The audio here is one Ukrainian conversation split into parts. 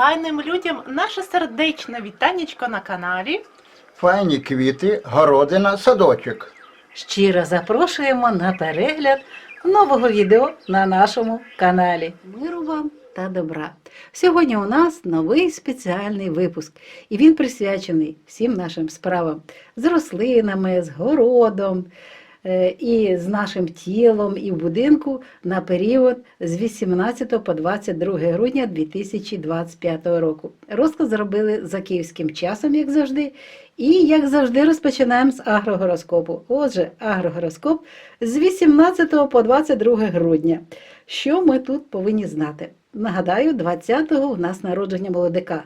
файним людям наше сердечне вітанечко на каналі. Файні квіти, городина, садочок. Щиро запрошуємо на перегляд нового відео на нашому каналі. Миру вам та добра. Сьогодні у нас новий спеціальний випуск, і він присвячений всім нашим справам з рослинами, з городом. Е, І з нашим тілом і в будинку на період з 18 по 22 грудня 2025 року. Розклад зробили за київським часом, як завжди, і, як завжди, розпочинаємо з агрогороскопу. Отже, агрогороскоп з 18 по 22 грудня. Що ми тут повинні знати? Нагадаю, 20-го у нас народження молодика.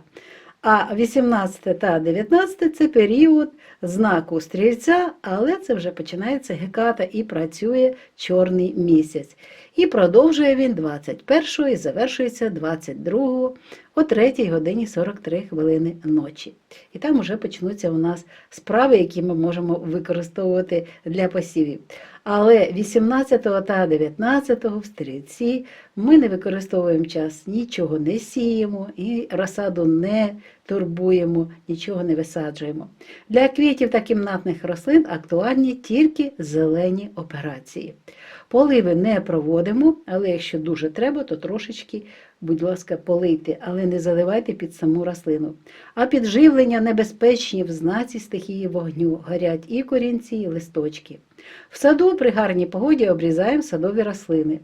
А 18 та 19 це період знаку стрільця, але це вже починається геката і працює чорний місяць. І продовжує він 21 і завершується 22 о 3 годині 43 хвилини ночі. І там вже почнуться у нас справи, які ми можемо використовувати для посівів. Але 18 та 19 в стрільці ми не використовуємо час, нічого не сіємо і розсаду не турбуємо, нічого не висаджуємо. Для квітів та кімнатних рослин актуальні тільки зелені операції. Поливи не проводимо, але якщо дуже треба, то трошечки, будь ласка, полийте, але не заливайте під саму рослину. А підживлення небезпечні в знаці стихії вогню, горять і корінці, і листочки. В саду при гарній погоді обрізаємо садові рослини.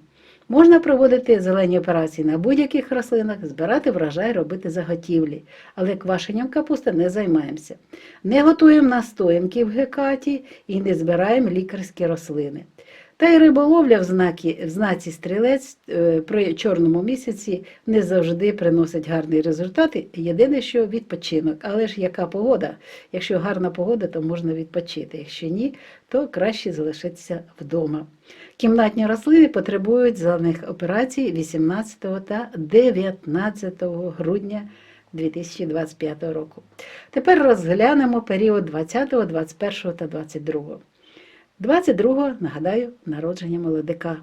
Можна проводити зелені операції на будь-яких рослинах, збирати врожай, робити заготівлі, але квашенням капусти не займаємося. Не готуємо настоянки в гекаті і не збираємо лікарські рослини. Та й риболовля в, знакі, в знаці стрілець е, при чорному місяці не завжди приносить гарні результати. Єдине, що відпочинок. Але ж яка погода? Якщо гарна погода, то можна відпочити. Якщо ні, то краще залишитися вдома. Кімнатні рослини потребують зелених операцій 18 та 19 грудня 2025 року. Тепер розглянемо період 20, 21 та 22. 22-го, нагадаю, народження молодика.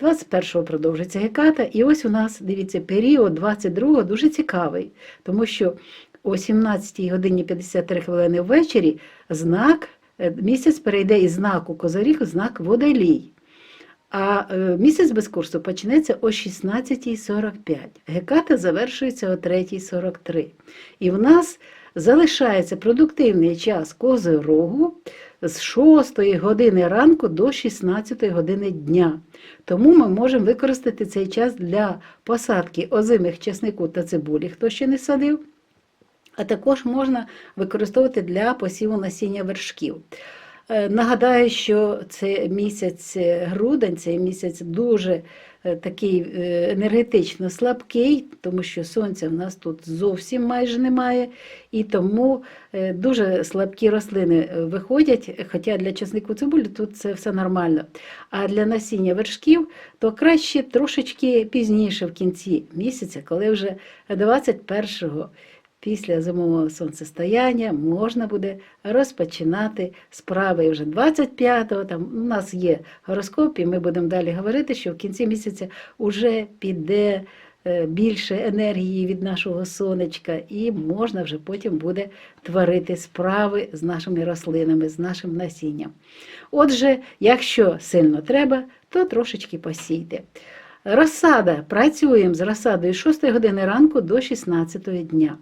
21-го продовжиться геката, і ось у нас, дивіться, період 22-го дуже цікавий, тому що о 17 годині 53 хвилини ввечері знак, е, місяць перейде із знаку Козоріг в знак Водолій. А е, місяць без курсу почнеться о 16.45. Геката завершується о 3.43. І в нас залишається продуктивний час козирогу з 6 години ранку до 16 години дня. Тому ми можемо використати цей час для посадки озимих чеснику та цибулі, хто ще не садив. А також можна використовувати для посіву насіння вершків. Е, Нагадаю, що це місяць е, грудень, цей місяць дуже е, такий енергетично слабкий, тому що сонця в нас тут зовсім майже немає, і тому дуже слабкі рослини виходять. Хоча для часнику цибулі тут це все нормально. А для насіння вершків то краще трошечки пізніше в кінці місяця, коли вже 21 Після зимового сонцестояння можна буде розпочинати справи. І вже 25-го там у нас є гороскоп, і ми будемо далі говорити, що в кінці місяця вже піде е, більше енергії від нашого сонечка, і можна вже потім буде творити справи з нашими рослинами, з нашим насінням. Отже, якщо сильно треба, то трошечки посійте. Розсада. Працюємо з розсадою з 6 години ранку до 16 дня.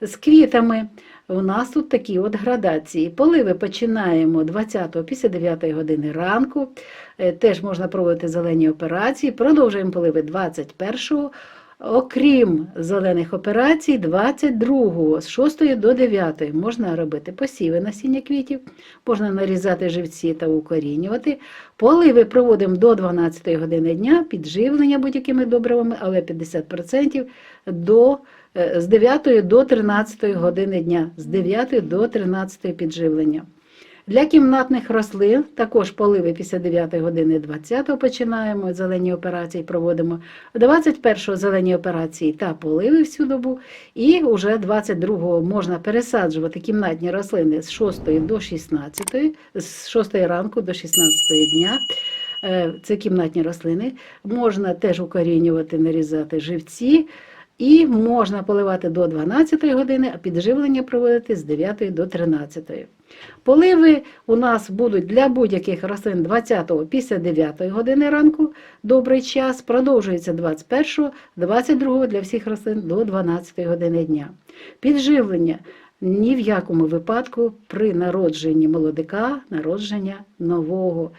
З квітами у нас тут такі от градації. Поливи починаємо 20-го після 9 години ранку. Е, Теж можна проводити зелені операції. Продовжуємо поливи 21-го. Окрім зелених операцій, 22-го з 6 до 9 можна робити посіви насіння квітів, можна нарізати живці та укорінювати. Поливи проводимо до 12 години дня, підживлення будь-якими добривами, але 50% до з 9 до 13 години дня, з 9 до 13 підживлення. Для кімнатних рослин також поливи після 9 години 20 починаємо, зелені операції проводимо, 21 зелені операції та поливи всю добу, і вже 22 можна пересаджувати кімнатні рослини з 6 до 16, з 6 ранку до 16 дня. Е, Це кімнатні рослини. Можна теж укорінювати, нарізати живці. І можна поливати до 12 години, а підживлення проводити з 9 до 13. Поливи у нас будуть для будь-яких рослин 20 після 9 години ранку, добрий час, продовжується 21, 22 для всіх рослин до 12 години дня. Підживлення ні в якому випадку при народженні молодика, народження нового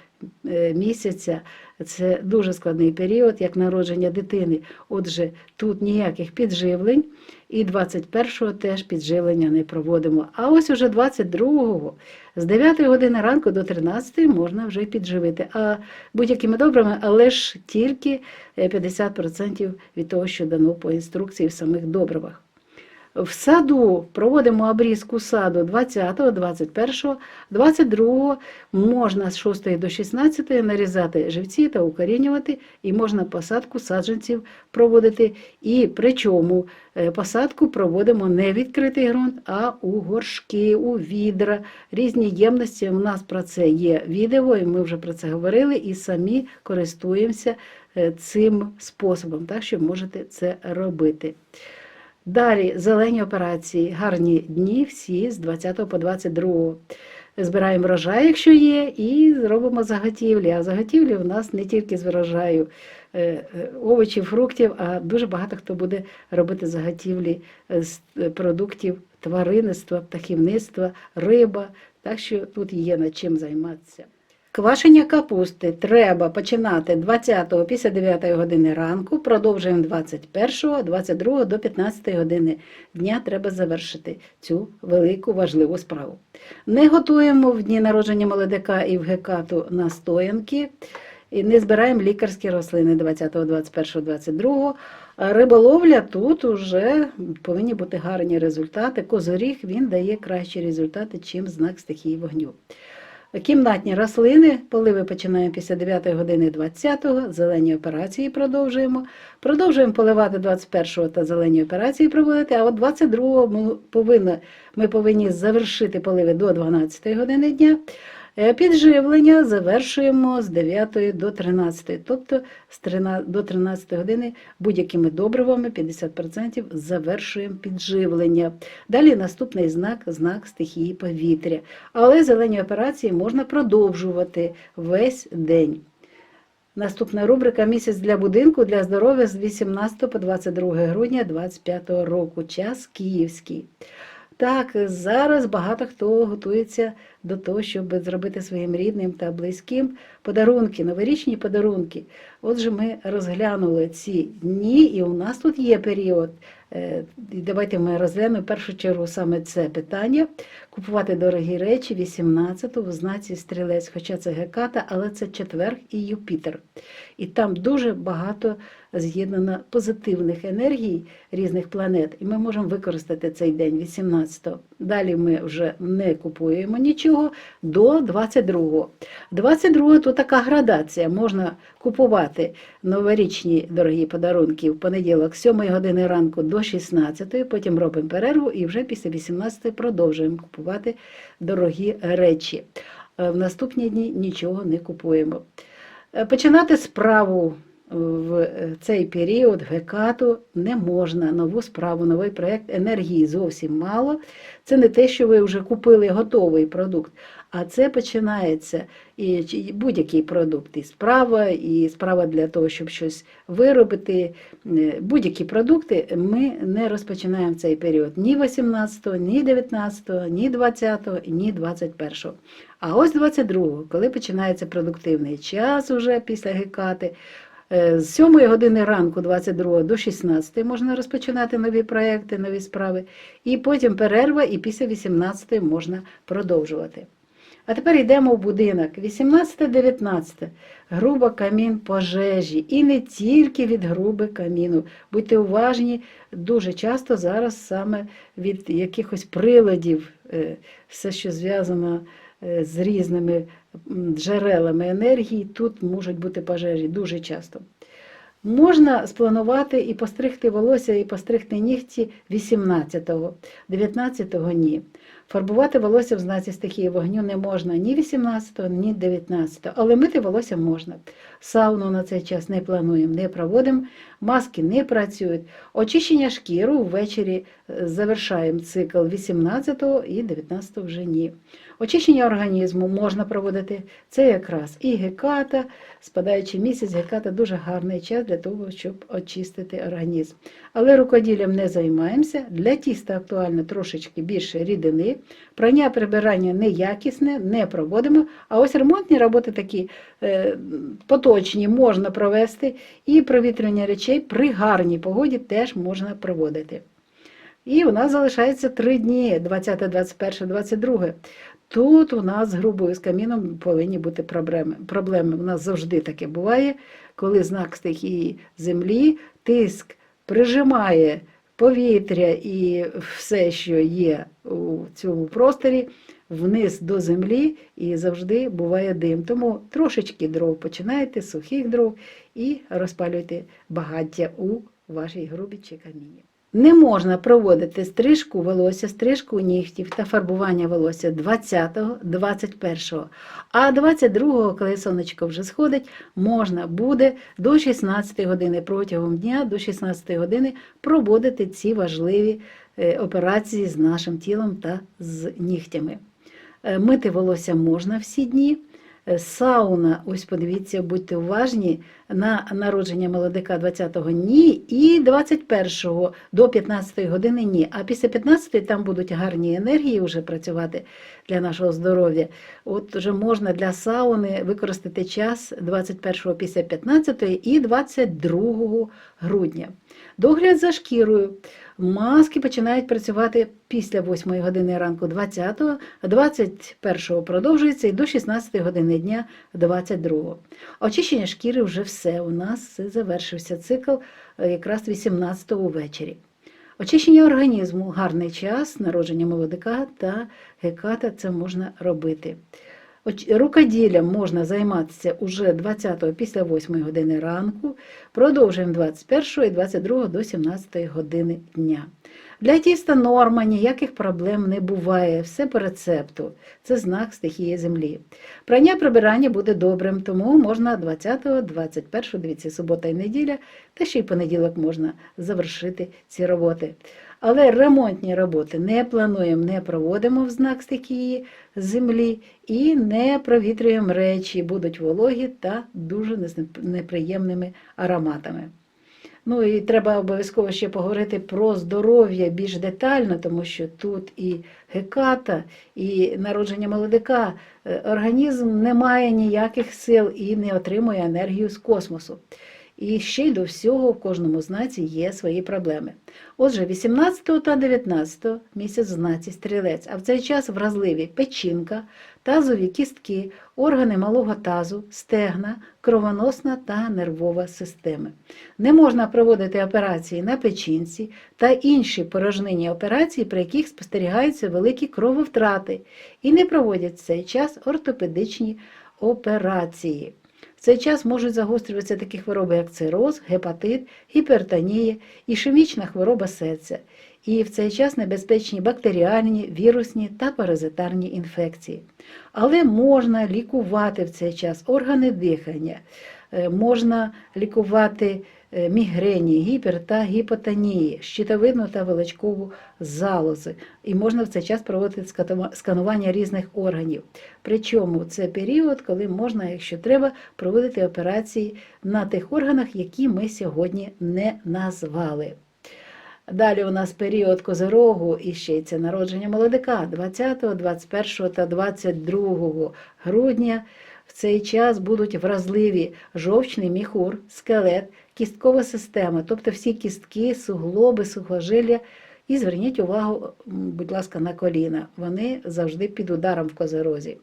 е, місяця. Це дуже складний період, як народження дитини. Отже, тут ніяких підживлень, і 21-го теж підживлення не проводимо. А ось уже 22-го з 9 години ранку до 13 можна вже підживити. А будь-якими добрими, але ж тільки е, 50% від того, що дано по інструкції в самих добривах. В саду проводимо обрізку саду 20, 21, 22 можна з 6 до 16 нарізати живці та укорінювати, і можна посадку саджанців проводити. І причому е, посадку проводимо не відкритий ґрунт, а у горшки, у відра, різні ємності. У нас про це є відео, і ми вже про це говорили, і самі користуємося е, цим способом, так що можете це робити. Далі зелені операції, гарні дні всі з 20 по 22. Збираємо врожай, якщо є, і робимо заготівлі. А заготівлі у нас не тільки з врожаю е, е, овочів, фруктів, а дуже багато хто буде робити заготівлі з е, продуктів тваринництва, птахівництва, риба. Так що тут є над чим займатися. Квашення капусти треба починати 20 після 9 години ранку, продовжуємо 21, 22 до 15 години дня треба завершити цю велику важливу справу. Не готуємо в дні народження молодика і в гекату настоянки, і не збираємо лікарські рослини 20, 21, 22. А Риболовля тут вже повинні бути гарні результати. Козоріг він дає кращі результати, чим знак стихії вогню. Кімнатні рослини, поливи починаємо після 9 години 20-го, зелені операції продовжуємо. Продовжуємо поливати 21-го та зелені операції проводити, а от 22-го ми повинні, ми повинні завершити поливи до 12 години дня. Е, Підживлення завершуємо з 9 до 13, тобто з 13 до 13 години будь-якими добривами 50% завершуємо підживлення. Далі наступний знак знак стихії повітря. Але зелені операції можна продовжувати весь день. Наступна рубрика Місяць для будинку для здоров'я з 18 по 22 грудня 2025 року. Час київський. Так, зараз багато хто готується до того, щоб зробити своїм рідним та близьким подарунки, новорічні подарунки. Отже, ми розглянули ці дні, і у нас тут є період. Е, Давайте ми розглянемо в першу чергу саме це питання. Купувати дорогі речі 18 в знаці стрілець, хоча це Геката, але це четверг і Юпітер. І там дуже багато з'єднано позитивних енергій різних планет, і ми можемо використати цей день 18-го. Далі ми вже не купуємо нічого до 22-го. 22-го то така градація. Можна купувати новорічні дорогі подарунки в понеділок з 7 години ранку до 16, потім робимо перерву і вже після 18 продовжуємо купувати дорогі речі. Е, В наступні дні нічого не купуємо. Е, Починати справу в цей період гекату не можна. Нову справу, новий проєкт енергії зовсім мало. Це не те, що ви вже купили готовий продукт, а це починається і будь-який продукт, і справа, і справа для того, щоб щось виробити. Е, Будь-які продукти ми не розпочинаємо в цей період ні 18, ні 19, ні 20, ні 21. А ось 22, коли починається продуктивний час уже після гекати. Е, З 7 години ранку 22 до 16 можна розпочинати нові проекти, нові справи. І потім перерва, і після 18 можна продовжувати. А тепер йдемо в будинок. 18-19. Груба камін пожежі. І не тільки від груби каміну. Будьте уважні, дуже часто зараз саме від якихось приладів, е, все, що зв'язано з різними джерелами енергії, тут можуть бути пожежі дуже часто. Можна спланувати і постригти волосся, і постригти нігті 18-го, 19-го ні. Фарбувати волосся в знаці стихії вогню не можна ні 18-го, ні 19-го, але мити волосся можна. Сауну на цей час не плануємо, не проводимо, маски не працюють. Очищення шкіру ввечері е, завершаємо цикл 18 і 19 вже ні. Очищення організму можна проводити. Це якраз і геката, спадаючий місяць, геката дуже гарний час для того, щоб очистити організм. Але рукоділлям не займаємося. Для тіста актуально трошечки більше рідини. Прання прибирання неякісне, не проводимо. А ось ремонтні роботи такі е, поточні можна провести, і провітрювання речей при гарній погоді теж можна проводити. І у нас залишається три дні: 20, 21, 22. Тут у нас з грубою з каміном повинні бути проблеми. Проблеми у нас завжди таке буває, коли знак стихії землі, тиск прижимає повітря і все, що є у цьому просторі, вниз до землі, і завжди буває дим. Тому трошечки дров починайте, сухих дров, і розпалюйте багаття у вашій грубі чи каміні. Не можна проводити стрижку волосся, стрижку нігтів та фарбування волосся 20-го, 21-го. А 22-го, коли сонечко вже сходить, можна буде до 16 години протягом дня, до 16 години проводити ці важливі е, операції з нашим тілом та з нігтями. Е, Мити волосся можна всі дні. Е, Сауна, ось подивіться, будьте уважні, на народження молодика 20-го ні, і 21-го до 15-ї години ні. А після 15-ї там будуть гарні енергії вже працювати для нашого здоров'я. От вже можна для сауни використати час 21-го після 15-ї і 22 грудня. Догляд за шкірою. Маски починають працювати після 8 години ранку 20-го, 21-го продовжується і до 16 години дня 22-го. Очищення шкіри вже все. У нас завершився цикл е, якраз 18-го ввечері. Очищення організму гарний час, народження молодика та геката це можна робити. Рукоділлям можна займатися уже 20-го після 8 години ранку, продовжуємо 21 і 22 до 17 години дня. Для тіста норма, ніяких проблем не буває, все по рецепту. Це знак стихії землі. Прання прибирання буде добрим, тому можна 20-го, 21-го, дивіться, субота і неділя, та ще й понеділок можна завершити ці роботи. Але ремонтні роботи не плануємо, не проводимо в знак стихії землі і не провітрюємо речі, будуть вологі та дуже неприємними ароматами. Ну і треба обов'язково ще поговорити про здоров'я більш детально, тому що тут і геката, і народження молодика. Е, Організм не має ніяких сил і не отримує енергію з космосу. І ще й до всього в кожному знаці є свої проблеми. Отже, 18 та 19 місяць в знаці стрілець, а в цей час вразливі печінка, тазові кістки, органи малого тазу, стегна, кровоносна та нервова системи. Не можна проводити операції на печінці та інші порожнинні операції, при яких спостерігаються великі крововтрати, і не проводять в цей час ортопедичні операції. Цей час можуть загострюватися такі хвороби, як цироз, гепатит, гіпертонія, ішемічна хвороба серця. І в цей час небезпечні бактеріальні, вірусні та паразитарні інфекції. Але можна лікувати в цей час органи дихання, е, можна лікувати мігрені, гіпер та гіпотонії, щитовидну та величкову залози. І можна в цей час проводити сканування різних органів. Причому це період, коли можна, якщо треба, проводити операції на тих органах, які ми сьогодні не назвали. Далі у нас період козирогу і ще й це народження молодика 20, 21 та 22 грудня. В цей час будуть вразливі жовчний міхур, скелет, кісткова система, тобто всі кістки, суглоби, сухожилля. І зверніть увагу, будь ласка, на коліна. Вони завжди під ударом в козирозі.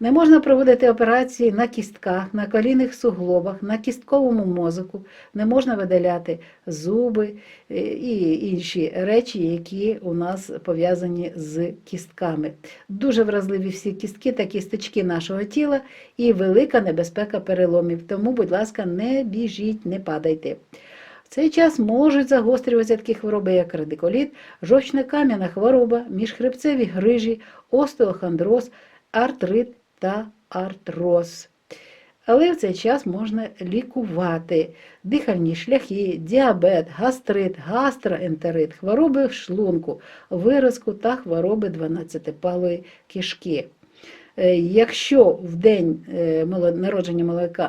Не можна проводити операції на кістках, на колінних суглобах, на кістковому мозоку, не можна видаляти зуби е, і інші речі, які у нас пов'язані з кістками. Дуже вразливі всі кістки та кісточки нашого тіла і велика небезпека переломів. Тому, будь ласка, не біжіть, не падайте. Цей час можуть загострюватися такі хвороби, як радикуліт, жовчно-кам'яна хвороба, міжхребцеві грижі, остеохондроз, артрит та артроз. Але в цей час можна лікувати дихальні шляхи, діабет, гастрит, гастроентерит, хвороби в шлунку, виразку та хвороби 12-палої кишки. Е, Якщо в день е, народження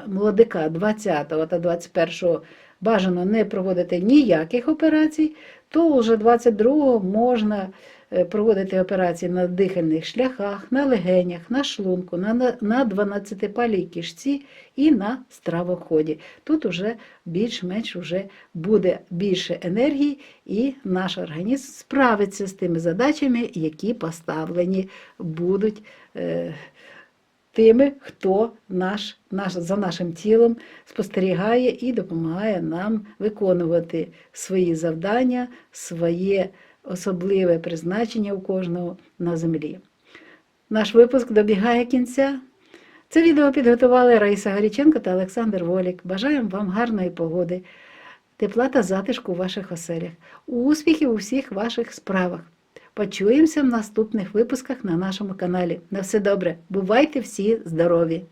молодика 20 та 21 бажано не проводити ніяких операцій, то вже 22-го можна е, проводити операції на дихальних шляхах, на легенях, на шлунку, на, на- на 12-палій кишці і на стравоході. Тут уже більш-менш вже буде більше енергії, і наш організм справиться з тими задачами, які поставлені будуть е, тими, хто наш, наш, за нашим тілом спостерігає і допомагає нам виконувати свої завдання, своє особливе призначення у кожного на землі. Наш випуск добігає кінця. Це відео підготували Раїса Гаріченко та Олександр Волік. Бажаємо вам гарної погоди, тепла та затишку у ваших оселях, успіхів у всіх ваших справах. Почуємося в наступних випусках на нашому каналі. На все добре. Бувайте всі здорові!